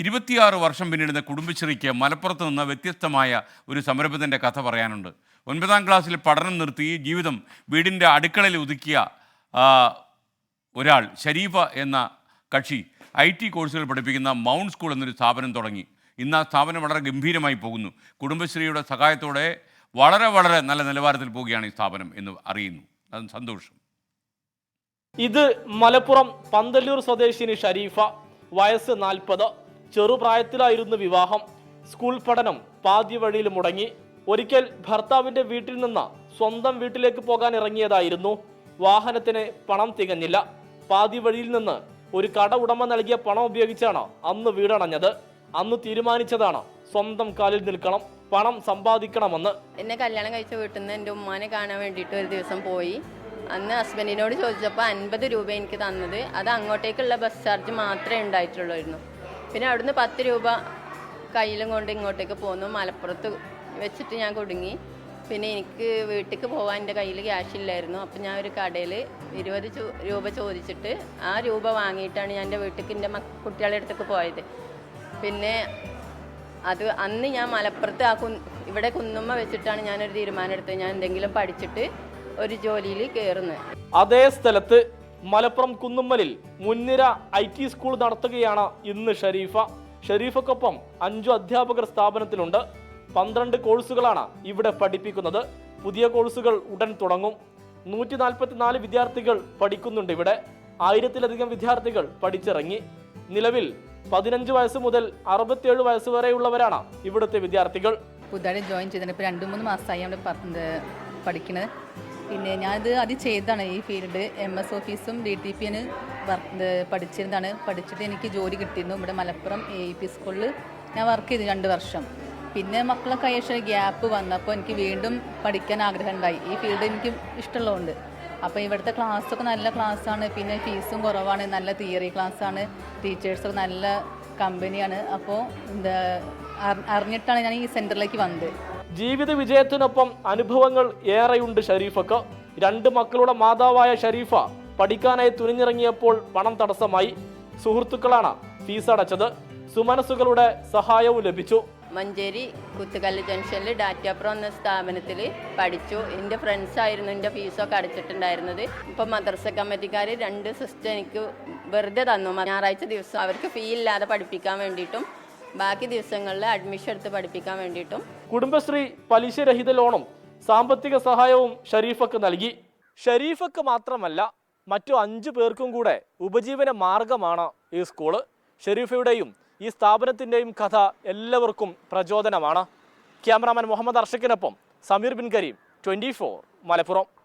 ഇരുപത്തിയാറ് വർഷം പിന്നിടുന്ന കുടുംബശ്രീക്ക് മലപ്പുറത്ത് നിന്ന് വ്യത്യസ്തമായ ഒരു സംരംഭത്തിന്റെ കഥ പറയാനുണ്ട്. ഒൻപതാം ക്ലാസ്സിൽ പഠനം നിർത്തി ജീവിതം വീടിന്റെ അടുക്കളയിൽ ഒതുക്കിയ ഒരാൾ ഷരീഫ എന്ന കക്ഷി ഐ ടി കോഴ്സുകൾ പഠിപ്പിക്കുന്ന മൗണ്ട് സ്കൂൾ എന്നൊരു സ്ഥാപനം തുടങ്ങി. ഇന്ന് ആ സ്ഥാപനം വളരെ ഗംഭീരമായി പോകുന്നു. കുടുംബശ്രീയുടെ സഹായത്തോടെ വളരെ വളരെ നല്ല നിലവാരത്തിൽ പോവുകയാണ് ഈ സ്ഥാപനം എന്ന് അറിയുന്നു. അത് സന്തോഷം. ഇത് മലപ്പുറം പന്തല്ലൂർ സ്വദേശിനി ഷരീഫ വയസ്സ് നാൽപ്പത്. ചെറുപ്രായത്തിലായിരുന്നു വിവാഹം. സ്കൂൾ പഠനം പാതി വഴിയിൽ മുടങ്ങി. ഒരിക്കൽ ഭർത്താവിന്റെ വീട്ടിൽ നിന്ന് സ്വന്തം വീട്ടിലേക്ക് പോകാൻ ഇറങ്ങിയതായിരുന്നു. വാഹനത്തിന് പണം തികഞ്ഞില്ല. പാതി വഴിയിൽ നിന്ന് ഒരു കട ഉടമ നൽകിയ പണം ഉപയോഗിച്ചാണ് അന്ന് വീടണഞ്ഞത്. അന്ന് തീരുമാനിച്ചതാണ് സ്വന്തം കാലിൽ നിൽക്കണം പണം സമ്പാദിക്കണമെന്ന്. എന്നെ കല്യാണം കഴിച്ച വീട്ടിൽ നിന്ന് എന്റെ ഉമ്മാനെ കാണാൻ വേണ്ടിയിട്ട് ഒരു ദിവസം പോയി. അന്ന് ഹസ്ബൻഡിനോട് ചോദിച്ചപ്പോൾ അൻപത് രൂപ എനിക്ക് തന്നത്. അത് അങ്ങോട്ടേക്കുള്ള ബസ് ചാർജ് മാത്രമേ ഉണ്ടായിട്ടുള്ളായിരുന്നു. പിന്നെ അവിടുന്ന് പത്ത് രൂപ കയ്യിലും കൊണ്ട് ഇങ്ങോട്ടേക്ക് പോന്നു. മലപ്പുറത്ത് വെച്ചിട്ട് ഞാൻ കുടുങ്ങി. പിന്നെ എനിക്ക് വീട്ടിലേക്ക് പോകാൻ എന്റെ കയ്യിൽ ക്യാഷ് ഇല്ലായിരുന്നു. അപ്പം ഞാൻ ഒരു കടയിൽ ഇരുപത് രൂപ ചോദിച്ചിട്ട് ആ രൂപ വാങ്ങിയിട്ടാണ് ഞാൻ എന്റെ വീട്ടിലേക്ക് എന്റെ കുട്ടികളുടെ അടുത്തേക്ക് പോയത്. പിന്നെ അത് അന്ന് ഞാൻ മലപ്പുറത്ത് ആ ഇവിടെ കുന്നുമ്മ വെച്ചിട്ടാണ് ഞാനൊരു തീരുമാനം എടുത്തത്. ഞാൻ എന്തെങ്കിലും പഠിച്ചിട്ട് ഒരു ജോലിയിൽ കയറുന്നത്. അതേ സ്ഥലത്ത് മലപ്പുറം കുന്നുമ്മലിൽ മുൻനിര ഐ ടി സ്കൂൾ നടത്തുകയാണ് ഇന്ന് ഷരീഫ. ഷരീഫക്കൊപ്പം അഞ്ചു അധ്യാപകർ സ്ഥാപനത്തിലുണ്ട്. പന്ത്രണ്ട് കോഴ്സുകളാണ് ഇവിടെ പഠിപ്പിക്കുന്നത്. പുതിയ കോഴ്സുകൾ ഉടൻ തുടങ്ങും. നൂറ്റി നാൽപ്പത്തിനാല് വിദ്യാർത്ഥികൾ പഠിക്കുന്നുണ്ട് ഇവിടെ. ആയിരത്തിലധികം വിദ്യാർത്ഥികൾ പഠിച്ചിറങ്ങി. നിലവിൽ പതിനഞ്ച് വയസ്സ് മുതൽ അറുപത്തിയേഴ് വയസ്സ് വരെയുള്ളവരാണ് ഇവിടുത്തെ വിദ്യാർത്ഥികൾ. പുതുതായിട്ട് ജോയിൻ ചെയ്തിട്ടുണ്ട്. ഇപ്പോൾ രണ്ട് മൂന്ന് മാസമായി നമ്മൾ പഠിക്കുന്നത് പിന്നെ ഞാനിത് അത് ചെയ്തതാണ് ഈ ഫീൽഡ് എം എസ് ഓഫീസും ഡി ടി പി പഠിച്ചിരുന്നതാണ്. പഠിച്ചിട്ട് എനിക്ക് ജോലി കിട്ടിയിരുന്നു. ഇവിടെ മലപ്പുറം എ പി സ്കൂളിൽ ഞാൻ വർക്ക് ചെയ്തു രണ്ട് വർഷം. പിന്നെ മക്കളെ കൈവശം ഗ്യാപ്പ് വന്നപ്പോൾ എനിക്ക് വീണ്ടും പഠിക്കാൻ ആഗ്രഹം ഉണ്ടായി ഈ ഫീൽഡ് എനിക്ക് ഇഷ്ടമുള്ളതുകൊണ്ട്. അപ്പോൾ ഇവിടുത്തെ ക്ലാസ്സൊക്കെ നല്ല ക്ലാസ്സാണ് പിന്നെ ഫീസും കുറവാണ്. നല്ല തിയറി ക്ലാസ്സാണ് ടീച്ചേഴ്സൊക്കെ നല്ല കമ്പനിയാണ് അപ്പോൾ എന്താ അറിഞ്ഞിട്ടാണ് ഞാൻ ഈ സെന്ററിലേക്ക് വന്നത്. ജീവിത വിജയത്തിനൊപ്പം അനുഭവങ്ങൾ ഏറെയുണ്ട് ഷരീഫക്ക്. രണ്ട് മക്കളുടെ മാതാവായ ഷരീഫ പഠിക്കാനായി തുനിഞ്ഞിറങ്ങിയപ്പോൾ പണം തടസ്സമായി. സുഹൃത്തുക്കളാണ് ഫീസ് അടച്ചത്. സുമനസുകളുടെ സഹായവും ലഭിച്ചു. മഞ്ചേരി കുത്തുകല്ല് ജംഗ്ഷനിൽ ഡാറ്റ പ്രോ എന്ന സ്ഥാപനത്തിൽ പഠിച്ചു. എന്റെ ഫ്രണ്ട്സ് ആയിരുന്നു എന്റെ ഫീസൊക്കെ അടച്ചിട്ടുണ്ടായിരുന്നത്. ഇപ്പം മദ്രസ കമ്മിറ്റിക്കാർ രണ്ട് സിസ്റ്റം എനിക്ക് വെറുതെ തന്നു. ഞായറാഴ്ച ദിവസം അവർക്ക് ഫീ ഇല്ലാതെ പഠിപ്പിക്കാൻ വേണ്ടിയിട്ടും ബാക്കി ദിവസങ്ങളിൽ അഡ്മിഷൻ എടുത്ത് പഠിപ്പിക്കാൻ വേണ്ടിയിട്ടും. കുടുംബശ്രീ പലിശരഹിത ലോണും സാമ്പത്തിക സഹായവും ഷരീഫക്ക് നൽകി. ഷരീഫക്ക് മാത്രമല്ല മറ്റു അഞ്ചു പേർക്കും കൂടെ ഉപജീവന മാർഗമാണ് ഈ സ്കൂൾ. ഷരീഫയുടെയും ഈ സ്ഥാപനത്തിന്റെയും കഥ എല്ലാവർക്കും പ്രചോദനമാണ്. ക്യാമറാമാൻ മുഹമ്മദ് അർഷക്കിനൊപ്പം സമീർ ബിൻ കരീം ട്വന്റി മലപ്പുറം.